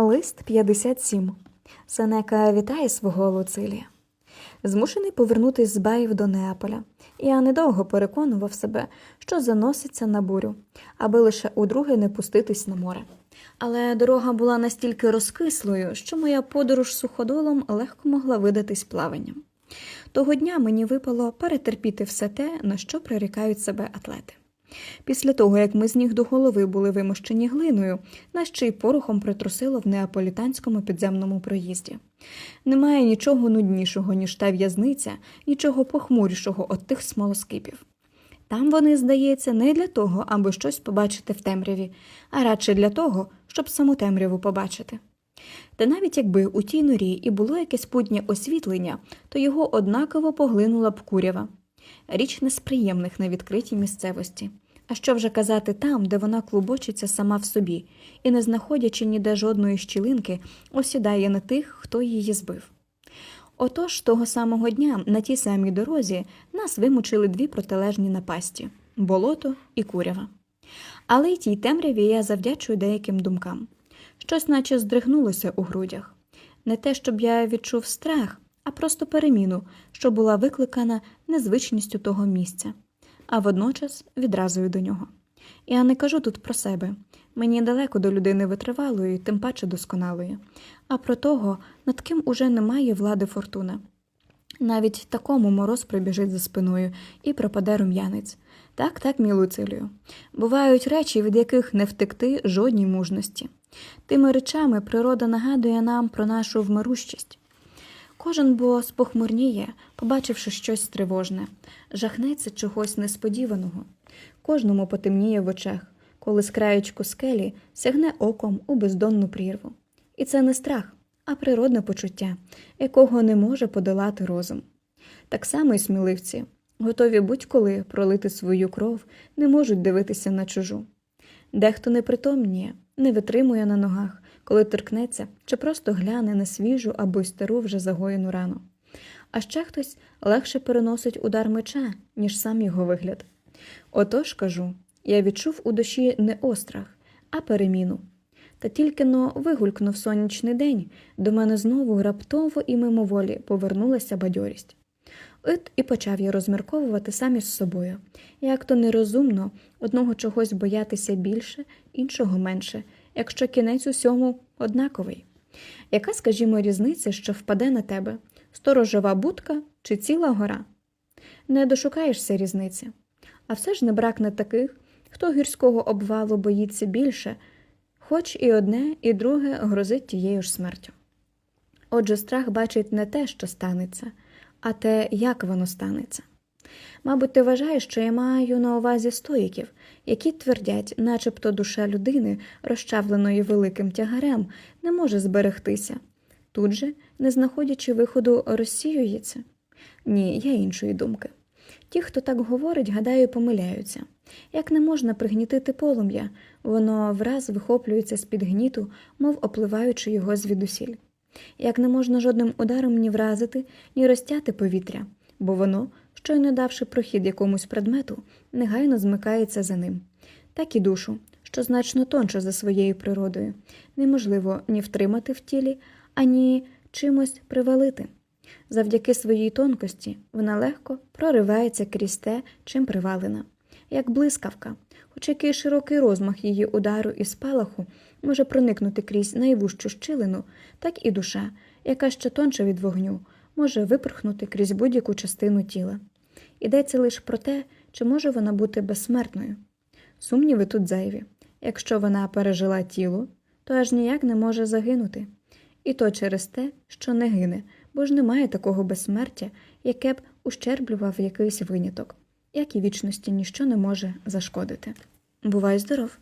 Лист 57. Сенека вітає свого Луцилія. Змушений повернутись з Баїв до Неаполя. Я недовго переконував себе, що заноситься на бурю, аби лише удруге не пуститись на море. Але дорога була настільки розкислою, що моя подорож суходолом легко могла видатись плаванням. Того дня мені випало перетерпіти все те, на що прирікають себе атлети. Після того, як ми з ніг до голови були вимощені глиною, нас ще й порохом притрусило в неаполітанському підземному проїзді. Немає нічого нуднішого, ніж та в'язниця, нічого похмурішого от тих смолоскипів. Там вони, здається, не для того, аби щось побачити в темряві, а радше для того, щоб саму темряву побачити. Та навіть якби у тій норі і було якесь путнє освітлення, то його однаково поглинула б курява. Річ не з приємних на відкритій місцевості. А що вже казати там, де вона клубочиться сама в собі, і, не знаходячи ніде жодної щілинки, осідає на тих, хто її збив. Отож, того самого дня на тій самій дорозі нас вимучили дві протилежні напасті болото і курява. Але й тій темряві я завдячую деяким думкам. Щось наче здригнулося у грудях. Не те, щоб я відчув страх, а просто переміну, що була викликана незвичністю того місця, а водночас відразою до нього. Я не кажу тут про себе. Мені далеко до людини витривалої, тим паче досконалої, а про того, над ким уже немає влади фортуна. Навіть такому мороз прибіжить за спиною і пропаде рум'янець. Так, так, мій Луцилію. Бувають речі, від яких не втекти жодній мужності. Тими речами природа нагадує нам про нашу вмирущість. Кожен бо спохмурніє, побачивши щось тривожне, жахнеться чогось несподіваного. Кожному потемніє в очах, коли з краєчку скелі сягне оком у бездонну прірву. І це не страх, а природне почуття, якого не може подолати розум. Так само й сміливці, готові будь-коли пролити свою кров, не можуть дивитися на чужу. Дехто не притомніє, не витримує на ногах, коли торкнеться чи просто гляне на свіжу або й стару вже загоєну рану. А ще хтось легше переносить удар меча, ніж сам його вигляд. Отож кажу, я відчув у душі не острах, а переміну. Та тільки но вигулькнув сонячний день, до мене знову раптово і мимоволі повернулася бадьорість. От і почав я розмірковувати сам із собою, як то нерозумно одного чогось боятися більше, іншого менше, якщо кінець усьому однаковий. Яка, скажімо, різниця, що впаде на тебе сторожова будка чи ціла гора? Не дошукаєшся різниці. А все ж не бракне таких, хто гірського обвалу боїться більше, хоч і одне, і друге грозить тією ж смертю. Отже, страх бачить не те, що станеться, а те, як воно станеться. Мабуть, ти вважаєш, що я маю на увазі стоїків, які твердять, начебто душа людини, розчавленої великим тягарем, не може зберегтися. Тут же, не знаходячи виходу, розсіюється. Ні, я іншої думки. Ті, хто так говорить, гадаю, помиляються. Як не можна пригнітити полум'я, воно враз вихоплюється з-під гніту, мов опливаючи його звідусіль. Як не можна жодним ударом ні вразити, ні розтяти повітря, бо воно, щойно давши прохід якомусь предмету, негайно змикається за ним. Так і душу, що значно тонша за своєю природою, неможливо ні втримати в тілі, ані чимось привалити. Завдяки своїй тонкості вона легко проривається крізь те, чим привалена, як блискавка, хоч який широкий розмах її удару і спалаху може проникнути крізь найвужчу щілину, так і душа, яка ще тонша від вогню, може випорхнути крізь будь-яку частину тіла. Йдеться лише про те, чи може вона бути безсмертною. Сумніви тут зайві. Якщо вона пережила тіло, то аж ніяк не може загинути. І то через те, що не гине, бо ж немає такого безсмертя, яке б ущерблював якийсь виняток, як і вічності ніщо не може зашкодити. Бувай здоров!